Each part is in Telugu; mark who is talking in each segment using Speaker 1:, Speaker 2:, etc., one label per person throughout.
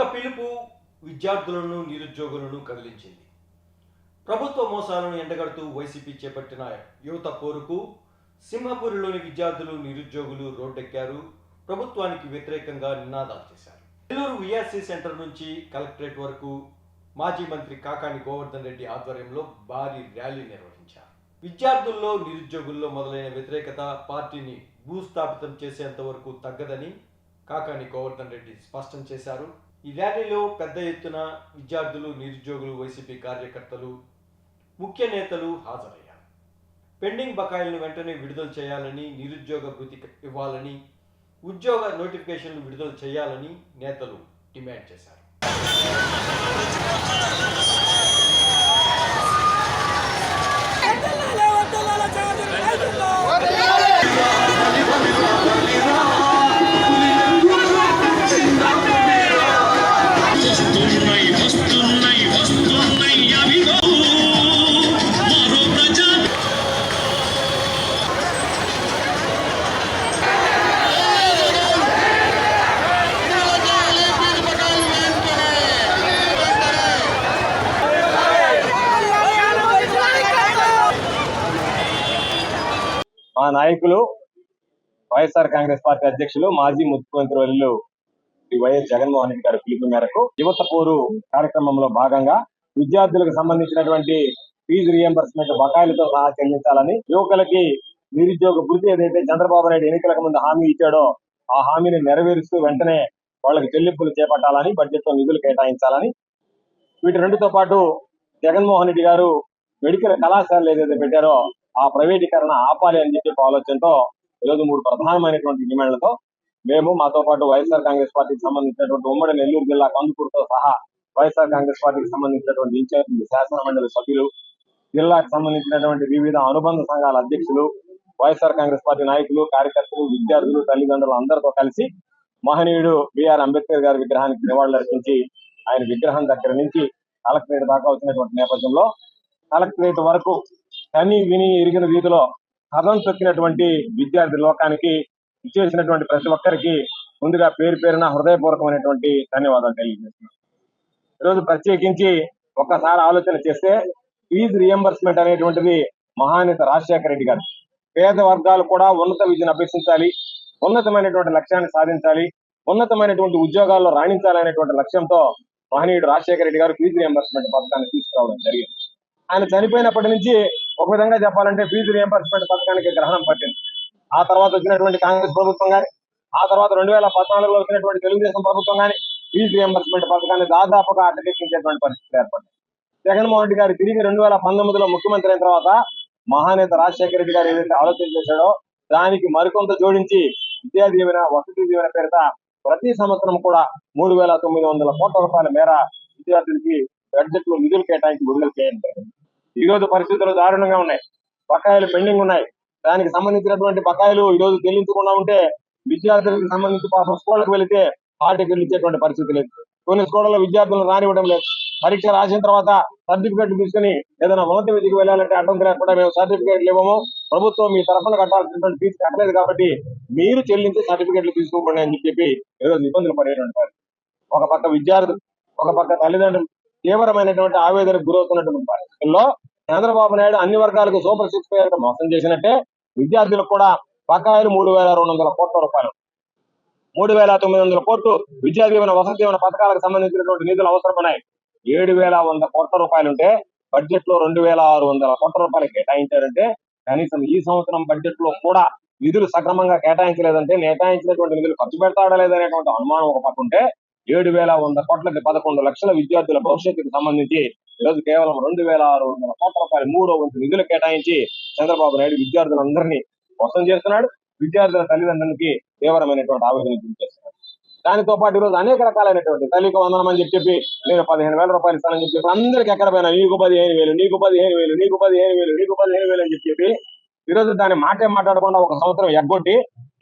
Speaker 1: ఒక్క పిలుపు విద్యార్థులను నిరుద్యోగులను కదిలించింది. ప్రభుత్వ మోసాలను ఎండగడుతూ వైసీపీ చేపట్టిన యువత పోరుకు సింహపూరిలోని విద్యార్థులు నిరుద్యోగులు రోడ్డెక్కారు. ప్రభుత్వానికి వ్యతిరేకంగా నినాదాలు చేశారు. నెల్లూరు విఆర్సీ సెంటర్ నుంచి కలెక్టరేట్ వరకు మాజీ మంత్రి కాకాని గోవర్ధన్ రెడ్డి ఆధ్వర్యంలో భారీ ర్యాలీ నిర్వహించారు. విద్యార్థుల్లో నిరుద్యోగుల్లో మొదలైన వ్యతిరేకత పార్టీని భూస్థాపితం చేసేంత వరకు తగ్గదని కాకాని గోవర్ధన్ రెడ్డి స్పష్టం చేశారు. ఈ ర్యాలీలో పెద్ద ఎత్తున విద్యార్థులు నిరుద్యోగులు వైసీపీ కార్యకర్తలు ముఖ్య నేతలు హాజరయ్యారు. పెండింగ్ బకాయిలను వెంటనే విడుదల చేయాలని నిరుద్యోగ భృతి ఇవ్వాలని ఉద్యోగ నోటిఫికేషన్లు విడుదల చేయాలని నేతలు డిమాండ్ చేశారు.
Speaker 2: మా నాయకులు వైఎస్ఆర్ కాంగ్రెస్ పార్టీ అధ్యక్షులు మాజీ ముఖ్యమంత్రి వర్యులు శ్రీ వైఎస్ జగన్మోహన్ రెడ్డి గారి పిలుపు మేరకు యువత పోరు కార్యక్రమంలో భాగంగా విద్యార్థులకు సంబంధించినటువంటి ఫీజు రియంబర్స్మెంట్ బకాయిలతో సహా చెల్లించాలని యువకులకి నిరుద్యోగ భృతి ఏదైతే చంద్రబాబు నాయుడు ఎన్నికలకు ముందు హామీ ఇచ్చాడో ఆ హామీని నెరవేరుస్తూ వెంటనే వాళ్ళకి చెల్లింపులు చేపట్టాలని బడ్జెట్లో నిధులు కేటాయించాలని వీటి రెండుతో పాటు జగన్మోహన్ రెడ్డి గారు మెడికల్ కళాశాలలు ఏదైతే పెట్టారో ఆ ప్రైవేటీకరణ ఆపాలి అని చెప్పి ఆలోచనతో ఈరోజు మూడు ప్రధానమైనటువంటి డిమాండ్లతో మేము మాతో పాటు వైఎస్ఆర్ కాంగ్రెస్ పార్టీకి సంబంధించినటువంటి ఉమ్మడి నెల్లూరు జిల్లా కందుకూరుతో సహా వైఎస్ఆర్ కాంగ్రెస్ పార్టీకి సంబంధించినటువంటి ఇన్ఛార్జ్ శాసన మండలి సభ్యులు జిల్లాకు సంబంధించినటువంటి వివిధ అనుబంధ సంఘాల అధ్యక్షులు వైఎస్ఆర్ కాంగ్రెస్ పార్టీ నాయకులు కార్యకర్తలు విద్యార్థులు తల్లిదండ్రులు అందరితో కలిసి మహనీయుడు బిఆర్ అంబేద్కర్ గారి విగ్రహానికి నివాళులర్పించి ఆయన విగ్రహం దగ్గర నుంచి కలెక్టరేట్ దాకా వచ్చినటువంటి నేపథ్యంలో కలెక్టరేట్ వరకు కని విని ఎరిగిన రీతిలో కథం తొక్కినటువంటి విద్యార్థి లోకానికి ఇచ్చేసినటువంటి ప్రతి ఒక్కరికి ముందుగా పేరు పేరున హృదయపూర్వకమైనటువంటి ధన్యవాదాలు తెలియజేస్తున్నాను. ఈరోజు ప్రత్యేకించి ఒక్కసారి ఆలోచన చేస్తే ఫీజు రియంబర్స్మెంట్ అనేటువంటిది మహానేత రాజశేఖర రెడ్డి గారు. పేద వర్గాలు కూడా ఉన్నత విద్యను అభ్యసించాలి ఉన్నతమైనటువంటి లక్ష్యాన్ని సాధించాలి ఉన్నతమైనటువంటి ఉద్యోగాల్లో రాణించాలనేటువంటి లక్ష్యంతో మహనీయుడు రాజశేఖర రెడ్డి గారు ఫీజు రియంబర్స్మెంట్ పథకాన్ని తీసుకురావడం జరిగింది. ఆయన చనిపోయినప్పటి నుంచి ఒక విధంగా చెప్పాలంటే ఫీజు రియంబర్స్మెంట్ పథకానికి గ్రహణం పట్టింది ఆ తర్వాత వచ్చినటువంటి కాంగ్రెస్ ప్రభుత్వం కానీ ఆ తర్వాత రెండు వేల పద్నాలుగులో వచ్చినటువంటి తెలుగుదేశం ప్రభుత్వం కానీ ఫీజు రియంబర్స్మెంట్ పథకాన్ని దాదాపుగా అడ్డకెక్కించేటువంటి పరిస్థితి ఏర్పడింది జగన్మోహన్ రెడ్డి గారు తిరిగి రెండు వేల పంతొమ్మిదిలో ముఖ్యమంత్రి అయిన తర్వాత మహానేత రాజశేఖర రెడ్డి గారు ఏదైతే ఆలోచన చేశాడో దానికి మరికొంత జోడించి విద్యా దీవెన వసతి దీవెన పేరిట ప్రతి సంవత్సరం కూడా మూడు వేల తొమ్మిది వందల కోట్ల రూపాయల మేర విద్యార్థులకి బడ్జెట్లో నిధులు కేటాయించి విడుదల చేయడం జరిగింది. ఈ రోజు పరిస్థితులు దారుణంగా ఉన్నాయి. బకాయిలు పెండింగ్ ఉన్నాయి. దానికి సంబంధించినటువంటి బకాయిలు ఈ రోజు చెల్లించకుండా ఉంటే విద్యార్థులకు సంబంధించి పాపం స్కూళ్ళకి వెళితే హార్టికల్ ఇచ్చేటువంటి పరిస్థితి లేదు. కొన్ని స్కూళ్ళలో విద్యార్థులను రానివ్వడం లేదు. పరీక్ష రాసిన తర్వాత సర్టిఫికెట్ తీసుకుని ఏదైనా ఉన్నత విద్యకు వెళ్ళాలంటే అడ్డం లేకుండా మేము సర్టిఫికేట్లు ఇవ్వము. ప్రభుత్వం మీ తరఫున కట్టాల్సినటువంటి ఫీజు కట్టలేదు కాబట్టి మీరు చెల్లించి సర్టిఫికెట్లు తీసుకోకండి అని చెప్పి ఈరోజు ఇబ్బందులు పడేటువంటి ఒక పక్క విద్యార్థులు ఒక పక్క తల్లిదండ్రులు తీవ్రమైనటువంటి ఆవేదనకు గురవుతున్నటువంటి పరిస్థితుల్లో చంద్రబాబు నాయుడు అన్ని వర్గాలకు సూపర్ సిక్స్ మోసం చేసినట్టే విద్యార్థులకు కూడా బకాయిలు మూడు వేల రెండు వందల కోట్ల రూపాయలు. మూడు వేల తొమ్మిది వందల కోట్లు విద్యా దీవెన వసతి దీవెన పథకాలకు సంబంధించినటువంటి నిధులు అవసరమన్నాయి ఏడు వేల వంద కోట్ల రూపాయలు ఉంటే బడ్జెట్లో రెండు వేల ఆరు వందల కోట్ల రూపాయలు కేటాయించారంటే కనీసం ఈ సంవత్సరం బడ్జెట్లో కూడా నిధులు సక్రమంగా కేటాయించలేదంటే కేటాయించినటువంటి నిధులు ఖర్చు పెడతాడా లేదనేటువంటి అనుమానం ఒక పక్క ఉంటే ఏడు వేల వంద కోట్లకి పదకొండు లక్షల విద్యార్థుల భవిష్యత్తుకు సంబంధించి ఈరోజు కేవలం రెండు వేల ఆరు వందల కోట్ల రూపాయలు మూడో వంతు నిధులు కేటాయించి చంద్రబాబు నాయుడు విద్యార్థులందరినీ మోసం చేస్తున్నాడు. విద్యార్థుల తల్లిదండ్రులకి తీవ్రమైనటువంటి ఆవేదన చేస్తున్నాడు. దానితో పాటు ఈరోజు అనేక రకాలైనటువంటి తల్లికి వందనం అని చెప్పి నేను పదిహేను వేల రూపాయలు ఇస్తానని చెప్పి అందరికి ఎక్కడ పోయినా నీకు పదిహేను వేలు నీకు పదిహేను వేలు నీకు పదిహేను వేలు నీకు పదిహేను వేలు అని చెప్పి ఈరోజు దాన్ని మాటే మాట్లాడకుండా ఒక సంవత్సరం ఎగ్గొట్టి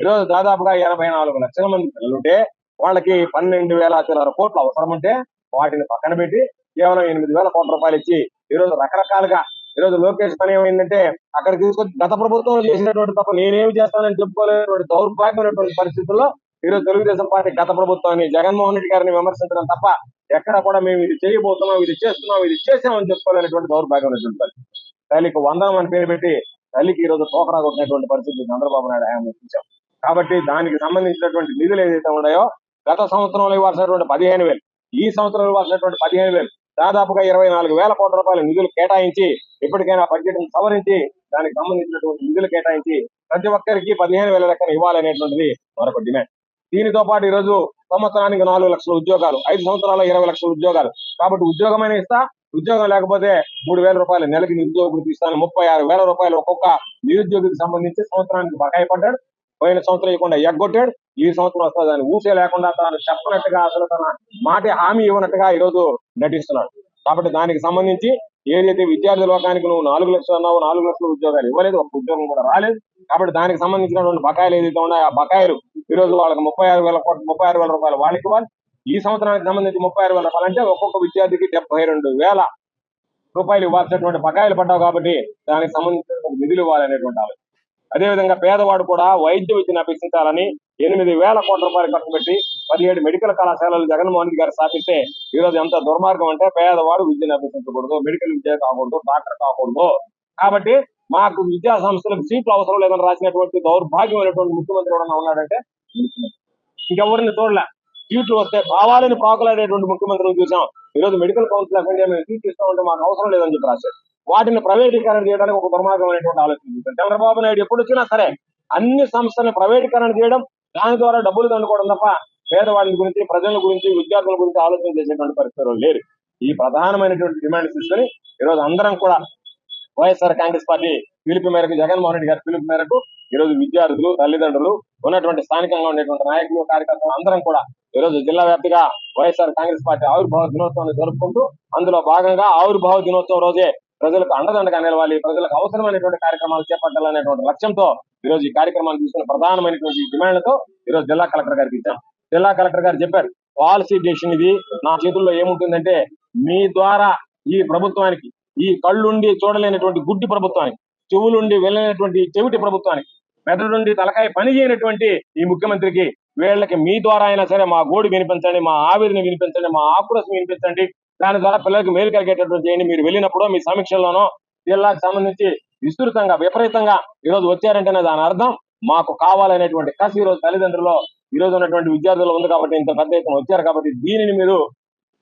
Speaker 2: ఈరోజు దాదాపుగా ఎనభై నాలుగు లక్షల మంది పిల్లలుంటే వాళ్ళకి పన్నెండు వేల చిల్లర కోట్లు అవసరం ఉంటే వాటిని పక్కన పెట్టి కేవలం ఎనిమిది వేల కోట్ల రూపాయలు ఇచ్చి ఈరోజు రకరకాలుగా ఈరోజు లోకేష్ పని ఏమైందంటే అక్కడికి తీసుకొచ్చి గత ప్రభుత్వం చేసినటువంటి తప్ప నేనేమి చేస్తానని చెప్పుకోలేనటువంటి దౌర్భాగ్యమైనటువంటి పరిస్థితుల్లో ఈరోజు తెలుగుదేశం పార్టీ గత ప్రభుత్వాన్ని జగన్మోహన్ రెడ్డి గారిని విమర్శించడం తప్ప ఎక్కడ కూడా మేము ఇది చేయబోతున్నాం ఇది చేస్తున్నాం ఇది చేసామని చెప్పుకోలేనటువంటి దౌర్భాగ్యమైనటువంటి పరిస్థితి. తల్లికి వందనం అని పేరు పెట్టి తల్లికి ఈ రోజు తోకరా కొట్టినటువంటి పరిస్థితి చంద్రబాబు నాయుడు ఆయన చూసాం కాబట్టి దానికి సంబంధించినటువంటి నిధులు ఏదైతే ఉన్నాయో గత సంవత్సరంలో ఇవ్వాల్సినటువంటి పదిహేను వేలు ఈ సంవత్సరం ఇవ్వాల్సినటువంటి పదిహేను వేలు దాదాపుగా ఇరవై నాలుగు వేల కోట్ల రూపాయల నిధులు కేటాయించి ఇప్పటికైనా బడ్జెట్ సవరించి దానికి సంబంధించినటువంటి నిధులు కేటాయించి ప్రతి ఒక్కరికి పదిహేను వేల లెక్కన ఇవ్వాలనేటువంటిది మరొక డిమాండ్ దీనితో పాటు ఈ రోజు సంవత్సరానికి నాలుగు లక్షల ఉద్యోగాలు ఐదు సంవత్సరాల ఇరవై లక్షల ఉద్యోగాలు. కాబట్టి ఉద్యోగమైన ఇస్తా ఉద్యోగం లేకపోతే మూడు వేల రూపాయలు నెలకి నిరుద్యోగులకు ఇస్తాను ముప్పై ఆరు వేల రూపాయలు ఒక్కొక్క నిరుద్యోగికి సంబంధించి సంవత్సరానికి బకాయి పడ్డాడు. పోయిన సంవత్సరం ఇవ్వకుండా ఎగ్గొట్టాడు. ఈ సంవత్సరం వస్తుంది దాన్ని ఊసే లేకుండా తాను చెప్పనట్టుగా అసలు తన మాట హామీ ఇవ్వనట్టుగా ఈ రోజు నటిస్తున్నాడు. కాబట్టి దానికి సంబంధించి ఏదైతే విద్యార్థి లోకానికి నువ్వు నాలుగు లక్షలు అన్నావు నాలుగు లక్షల ఉద్యోగాలు ఇవ్వలేదు ఒక ఉద్యోగం కూడా రాలేదు. కాబట్టి దానికి సంబంధించినటువంటి బకాయిలు ఏదైతే ఉన్నాయో ఆ బకాయిలు ఈ రోజు వాళ్ళకి ముప్పై ఆరు వేల కోట్ల ముప్పై ఆరు వేల రూపాయలు వాళ్ళకి ఇవ్వాలి. ఈ సంవత్సరానికి సంబంధించి ముప్పై ఆరు వేల రూపాయలు అంటే ఒక్కొక్క విద్యార్థికి డెబ్బై రెండు వేల రూపాయలు ఇవ్వాల్సినటువంటి బకాయిలు పడ్డావు కాబట్టి దానికి సంబంధించిన నిధులు ఇవ్వాలనేటువంటి ఆలోచన. అదేవిధంగా పేదవాడు కూడా వైద్య విద్యను అభ్యసించాలని ఎనిమిది వేల కోట్ల రూపాయలు ఖర్చు పెట్టి పదిహేడు మెడికల్ కళాశాలలు జగన్మోహన్ రెడ్డి గారు స్థాపిస్తే ఈ రోజు ఎంత దుర్మార్గం అంటే పేదవాడు విద్యను అభ్యసించకూడదు మెడికల్ విద్య కాకూడదు డాక్టర్ కాకూడదు. కాబట్టి మాకు విద్యా సంస్థలకు సీట్లు అవసరం లేదని రాసినటువంటి దౌర్భాగ్యమైనటువంటి ముఖ్యమంత్రి ఎవడన్నా ఉన్నాడంటే? ఇంకెవరిని చూడలే. సీట్లు వస్తే కావాలని పాకులాడేటువంటి ముఖ్యమంత్రిని చూసాం. ఈ రోజు మెడికల్ కౌన్సిల్ ఆఫ్ ఇండియా మేము సీట్లు ఇస్తామంటే మాకు అవసరం లేదని చెప్పి రాశారు. వాటిని ప్రైవేటీకరణ చేయడానికి ఒక దుర్మార్గమైనటువంటి ఆలోచన చేశారు చంద్రబాబు నాయుడు ఎప్పుడు వచ్చినా సరే అన్ని సంస్థలను ప్రైవేటీకరణ చేయడం దాని ద్వారా డబ్బులు దండుకోవడం తప్ప పేదవాళ్ళ గురించి ప్రజల గురించి విద్యార్థుల గురించి ఆలోచన చేసేటువంటి పరిస్థితులు లేరు. ఈ ప్రధానమైనటువంటి డిమాండ్ తీసుకొని ఈ రోజు అందరం కూడా వైఎస్ఆర్ కాంగ్రెస్ పార్టీ పిలుపు మేరకు జగన్మోహన్ రెడ్డి గారి పిలుపు మేరకు ఈ రోజు విద్యార్థులు తల్లిదండ్రులు ఉన్నటువంటి స్థానికంగా ఉండేటువంటి నాయకులు కార్యకర్తలు అందరం కూడా ఈ రోజు జిల్లా వ్యాప్తిగా వైఎస్ఆర్ కాంగ్రెస్ పార్టీ ఆవిర్భావ దినోత్సవాన్ని జరుపుకుంటూ అందులో భాగంగా ఆవిర్భావ దినోత్సవం రోజే ప్రజలకు అండదండగా నిలవాలి ప్రజలకు అవసరమైనటువంటి కార్యక్రమాలు చేపట్టాలనేటువంటి లక్ష్యంతో ఈ రోజు ఈ కార్యక్రమాలు తీసుకున్న ప్రధానమైనటువంటి డిమాండ్లతో ఈ రోజు జిల్లా కలెక్టర్ గారికి ఇచ్చాం. జిల్లా కలెక్టర్ గారు చెప్పారు పాలసీ డెసిషన్ ఇది నా చేతుల్లో ఏముంటుందంటే మీ ద్వారా ఈ ప్రభుత్వానికి ఈ కళ్ళుండి చూడలేనటువంటి గుడ్డి ప్రభుత్వానికి చెవులుండి వెళ్ళినటువంటి చెవిటి ప్రభుత్వానికి మెదడు నుండి తలకాయ పని చేయనటువంటి ఈ ముఖ్యమంత్రికి వీళ్ళకి మీ ద్వారా అయినా సరే మా గోడు వినిపించండి మా ఆవేదన వినిపించండి మా ఆక్రోశం వినిపించండి. దాని ద్వారా పిల్లలకి మేలు కలిగేటటువంటి చేయండి. మీరు వెళ్ళినప్పుడు మీ సమీక్షల్లోనో జిల్లాకు సంబంధించి విస్తృతంగా విపరీతంగా ఈ రోజు వచ్చారంటేనే దాని అర్థం మాకు కావాలనేటువంటి. కసి ఈ రోజు తల్లిదండ్రులు ఈ ఉన్నటువంటి విద్యార్థులు ఉంది కాబట్టి ఇంత పెద్ద ఎత్తున వచ్చారు కాబట్టి దీనిని మీరు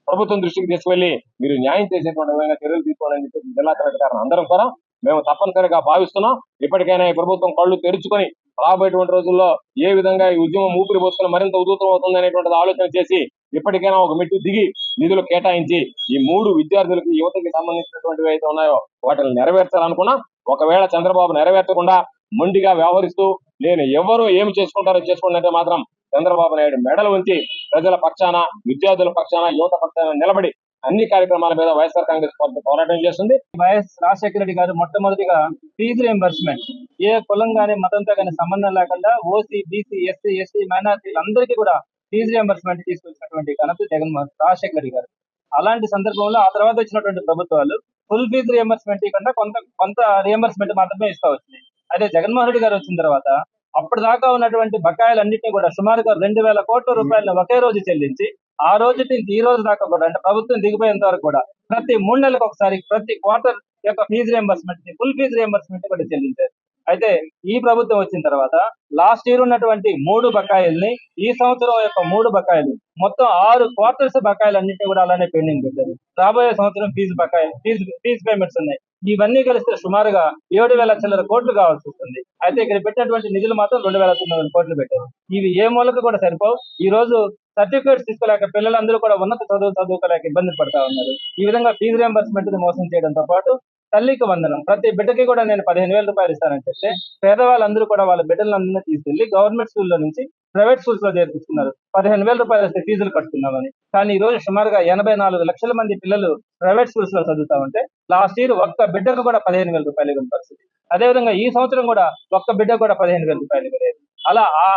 Speaker 2: ప్రభుత్వం దృష్టికి తీసుకెళ్ళి మీరు న్యాయం చేసేటువంటి విధంగా చర్యలు తీసుకోవాలని చెప్పి జిల్లా కలెక్టర్ అందరం కూడా మేము తప్పనిసరిగా భావిస్తున్నాం. ఇప్పటికైనా ఈ ప్రభుత్వం కళ్ళు తెరుచుకొని రాబోయేటువంటి రోజుల్లో ఏ విధంగా ఈ ఉద్యమం ఊపిరి పోసుకుని మరింత ఉధృతం అవుతుంది అనేటువంటిది ఆలోచన చేసి ఇప్పటికైనా ఒక మెట్టు దిగి నిధులు కేటాయించి ఈ మూడు విద్యార్థులకి యువతకి సంబంధించినటువంటివి అయితే ఉన్నాయో వాటిని నెరవేర్చాలనుకున్నా ఒకవేళ చంద్రబాబు నెరవేర్చకుండా మొండిగా వ్యవహరిస్తూ నేను ఎవరు ఏమి చేసుకుంటారో చేసుకుంటే మాత్రం చంద్రబాబు నాయుడు మెడలు ఉంచి ప్రజల పక్షాన విద్యార్థుల పక్షాన యువత పక్షాన నిలబడి అన్ని కార్యక్రమాల మీద వైఎస్ఆర్ కాంగ్రెస్ పార్టీ పోరాటం చేస్తుంది.
Speaker 3: వైఎస్ రాజశేఖర రెడ్డి గారు మొట్టమొదటిగా ఫీజు రియంబర్స్మెంట్ ఏ కులం గానీ మతంతో కానీ సంబంధం లేకుండా ఓసీ బీసీ ఎస్సీ ఎస్టీ మైనార్టీలు అందరికీ కూడా ఫీజు రియంబర్స్మెంట్ తీసుకొచ్చినటువంటి ఘనత జగన్మోహన్ రాజశేఖర రెడ్డి గారు. అలాంటి సందర్భంలో ఆ తర్వాత వచ్చినటువంటి ప్రభుత్వాలు ఫుల్ ఫీజు రియంబర్స్మెంట్ ఇవ్వకుండా కొంత కొంత రియంబర్స్మెంట్ మాత్రమే ఇస్తా వచ్చింది అయితే జగన్మోహన్ రెడ్డి గారు వచ్చిన తర్వాత అప్పటిదాకా ఉన్నటువంటి బకాయిలన్నింటినీ కూడా సుమారుగా రెండు వేల కోట్ల రూపాయలను ఒకే రోజు చెల్లించి ఆ రోజు నుంచి ఈ రోజు దాకా కూడా అంటే ప్రభుత్వం దిగిపోయేంత వరకు కూడా ప్రతి మూడు నెలలకు ఒకసారి ప్రతి క్వార్టర్ యొక్క fee reimbursement full fee reimbursement కూడా చెల్లించారు. అయితే ఈ ప్రభుత్వం వచ్చిన తర్వాత లాస్ట్ ఇయర్ ఉన్నటువంటి మూడు బకాయిల్ని ఈ సంవత్సరం యొక్క మూడు బకాయిలు మొత్తం ఆరు క్వార్టర్స్ బకాయిలు అన్నింటినీ కూడా అలానే పెండింగ్ పెట్టారు. రాబోయే సంవత్సరం ఫీజు బకాయి ఫీజు ఫీజు పేమెంట్స్ ఉన్నాయి. ఇవన్నీ కలిస్తే సుమారుగా ఏడు వేల చిల్లర కోట్లు కావాల్సి వస్తుంది. అయితే ఇక్కడ పెట్టినటువంటి నిధులు మాత్రం రెండు వేల తొమ్మిది వందల కోట్లు పెట్టారు. ఇవి ఏ మూలకు కూడా సరిపోవు. ఈ రోజు సర్టిఫికేట్స్ తీసుకోలేక పిల్లలందరూ కూడా ఉన్నత చదువు చదువుకోలేక ఇబ్బంది పడతా ఉన్నారు. ఈ విధంగా ఫీజు రియంబర్స్మెంట్ మోసం చేయడంతో పాటు తల్లికి వందనం. ప్రతి బిడ్డకి కూడా నేను పదిహేను వేల రూపాయలు ఇస్తానని చెప్తే పేదవాళ్ళందరూ కూడా వాళ్ళ బిడ్డలందరినీ తీసుకెళ్ళి గవర్నమెంట్ స్కూల్లో నుంచి ప్రైవేట్ స్కూల్స్లో చేర్పించుకున్నారు. పదిహేను వేల రూపాయలు వస్తే ఫీజులు కట్టుకున్నామని కానీ ఈ రోజు సుమారుగా ఎనభై నాలుగు లక్షల మంది పిల్లలు ప్రైవేట్ స్కూల్స్లో చదువుతా ఉంటే లాస్ట్ ఇయర్ ఒక్క బిడ్డకు కూడా పదిహేను వేల రూపాయలు ఇవ్వని పరిస్థితి. అదేవిధంగా ఈ సంవత్సరం కూడా ఒక్క బిడ్డ కూడా పదిహేను వేల రూపాయలు ఇవ్వలేదు. అలా ఆ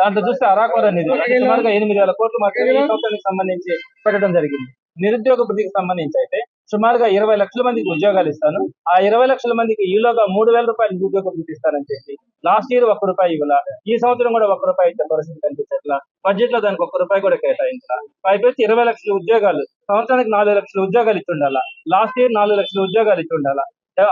Speaker 3: దాంట్లో చూస్తే అరాకొర నిధి సుమారుగా ఎనిమిది వేల కోట్లు మాత్రమే ఈ సంవత్సరానికి సంబంధించి పెట్టడం జరిగింది. నిరుద్యోగ వృద్ధికి సంబంధించి అయితే సుమారుగా ఇరవై లక్షల మందికి ఉద్యోగాలు ఇస్తాను. ఆ ఇరవై లక్షల మందికి ఈలోగా మూడు వేల రూపాయలు ఉద్యోగం ఇస్తానని చెప్పి లాస్ట్ ఇయర్ ఒక్క రూపాయి ఇవ్వాల? ఈ సంవత్సరం కూడా ఒక్క రూపాయి ఇచ్చే పరిస్థితి కనిపించట్లా? బడ్జెట్లో దానికి ఒక్క రూపాయి కూడా కేటాయించాల? పైపెచ్చి ఇరవై లక్షల ఉద్యోగాలు సంవత్సరానికి నాలుగు లక్షల ఉద్యోగాలు ఇచ్చి లాస్ట్ ఇయర్ నాలుగు లక్షల ఉద్యోగాలు ఇచ్చి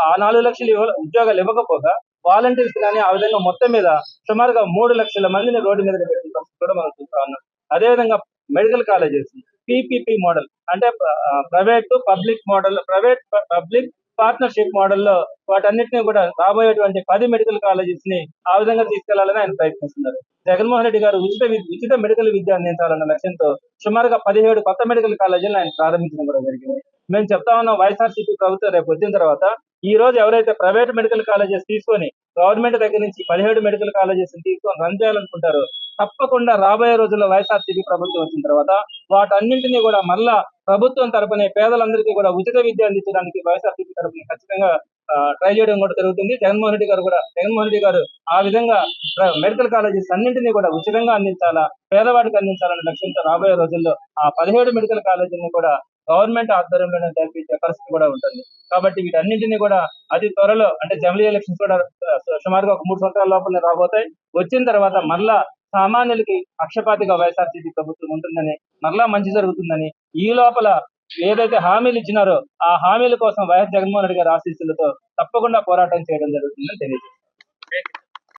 Speaker 3: ఆ నాలుగు లక్షలు ఉద్యోగాలు ఇవ్వకపోగా వాలంటీర్స్ కానీ ఆ విధంగా మొత్తం మీద సుమారుగా మూడు లక్షల మందిని రోడ్డు మీద పెట్టిన కూడా మనం చూస్తా ఉన్నాం. అదేవిధంగా మెడికల్ కాలేజెస్ పీపీపీ మోడల్. అంటే private public model private public partnership మోడల్లో వాటన్నిటిని కూడా రాబోయేటువంటి పది మెడికల్ కాలేజెస్ని ఆ విధంగా తీసుకెళ్ళాలని ఆయన ప్రయత్నిస్తున్నారు. జగన్మోహన్ రెడ్డి గారు ఉచిత ఉచిత మెడికల్ విద్య అందించాలన్న లక్ష్యంతో సుమారుగా పదిహేడు కొత్త మెడికల్ కాలేజీలను ఆయన ప్రారంభించడం కూడా జరిగింది. మేము చెప్తా ఉన్నాం వైఎస్ఆర్సీపీ ప్రభుత్వం రేపు వచ్చిన తర్వాత ఈ రోజు ఎవరైతే ప్రైవేట్ మెడికల్ కాలేజెస్ తీసుకొని గవర్నమెంట్ దగ్గర నుంచి పదిహేడు మెడికల్ కాలేజెస్ తీసుకొని రన్ చేయాలనుకుంటారో తప్పకుండా రాబోయే రోజుల్లో వైఎస్ఆర్సీపీ ప్రభుత్వం వచ్చిన తర్వాత వాటన్నింటినీ కూడా మళ్ళా ప్రభుత్వం తరపునే పేదలందరికీ కూడా ఉచిత విద్య అందించడానికి వైఎస్ఆర్సీపీ తరపున ఖచ్చితంగా ట్రై చేయడం కూడా జరుగుతుంది. జగన్మోహన్ రెడ్డి గారు కూడా జగన్మోహన్ రెడ్డి గారు ఆ విధంగా మెడికల్ కాలేజెస్ అన్నింటినీ కూడా ఉచితంగా అందించాలా పేదవాడికి అందించాలనే లక్ష్యంతో రాబోయే రోజుల్లో ఆ పదిహేడు మెడికల్ కాలేజీని కూడా గవర్నమెంట్ ఆధ్వర్యంలోనే తెప్పించే పరిస్థితి కూడా ఉంటుంది. కాబట్టి వీటన్నింటినీ కూడా అతి త్వరలో అంటే జమిలీ ఎలక్షన్స్ కూడా సుమారుగా ఒక మూడు సంవత్సరాల లోపలనే రాబోతాయి. వచ్చిన తర్వాత మళ్ళా సామాన్యులకి పక్షపాతిగా వైఎస్ఆర్సీపీ ప్రభుత్వం ఉంటుందని మరలా మంచి జరుగుతుందని ఈ లోపల ఏదైతే హామీలు ఇచ్చినారో ఆ హామీల కోసం వైఎస్ జగన్మోహన్ రెడ్డి గారి ఆశీస్సులతో తప్పకుండా పోరాటం చేయడం జరుగుతుందని తెలియజేస్తారు